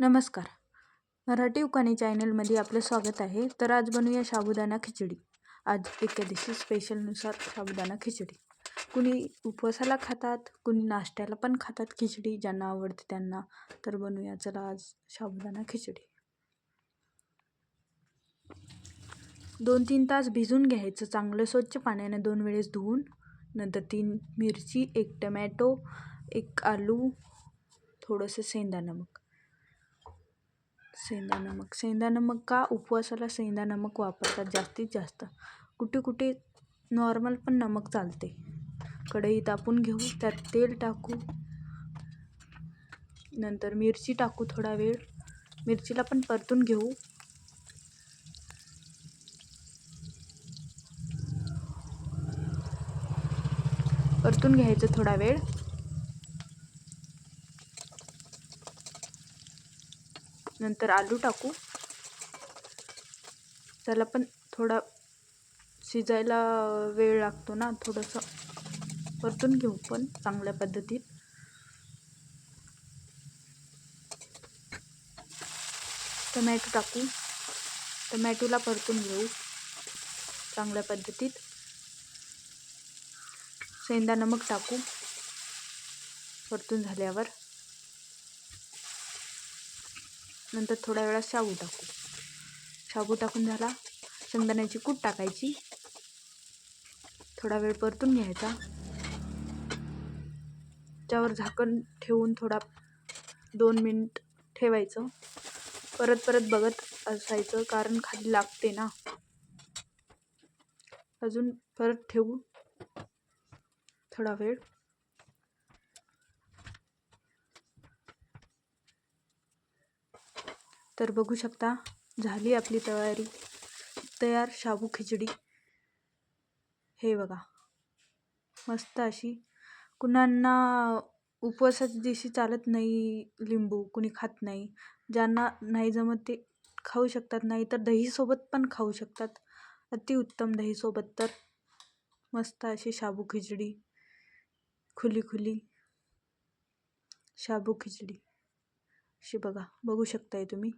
नमस्कार. मराठी उकाणी चॅनलमध्ये आपलं स्वागत आहे. तर आज बनवूया साबुदाणा खिचडी. आज एकादशी स्पेशलनुसार साबुदाणा खिचडी. कुणी उपवासाला खातात कुणी नाश्त्याला पण खातात खिचडी. ज्यांना आवडते त्यांना तर बनवूया चला आज साबुदाणा खिचडी. दोन तीन तास भिजून घ्यायचं. चांगलं स्वच्छ पाण्याने दोन वेळेस धुवून नंतर तीन मिरची एक टमॅटो एक आलू थोडंसं सेंदा नमक शेंदा नमक सेंदा नमक का उपवासाला सेंदा नमक वापरतात? जास्तीत जास्त. कुठे कुठे नॉर्मल पण नमक चालते. कढई तापून घेऊ त्यात तेल टाकू. नंतर मिरची टाकू थोडा वेळ. मिरचीला पण परतून घेऊ. परतून घ्यायचं थोडा वेळ. नंतर आलू टाकू. त्याला पण थोडा शिजायला वेळ लागतो ना थोडंसं परतून घेऊ पण चांगल्या पद्धतीत. टमॅटो टाकू. टमॅटोला परतून घेऊ चांगल्या पद्धतीत. शेंदा नमक टाकू परतून झाल्यावर. नंतर थोड्या वेळात शाबू टाकू. शाबू टाकून झाला. शेंगदाण्याची कूट टाकायची. थोडा वेळ परतून घ्यायचा. त्यावर झाकण ठेवून थोडा दोन मिनिट ठेवायचं. परत परत बघत असायचं कारण खाली लागते ना. अजून परत ठेवू. थोडा वेळ. तर बघू शकता झाली आपली तयारी. तयार शाबू खिचडी. हे बघा. मस्त अशी. कुणांना उपवासाच्या दिवशी चालत नाही लिंबू कुणी खात नाही. ज्यांना नाही जमत ते खाऊ शकतात नाही तर दहीसोबत पण खाऊ शकतात. अतिउत्तम दहीसोबत तर. मस्त अशी शाबू खिचडी. खुली खुली. शाबू खिचडी. अशी बघा. बघू शकताय तुम्ही.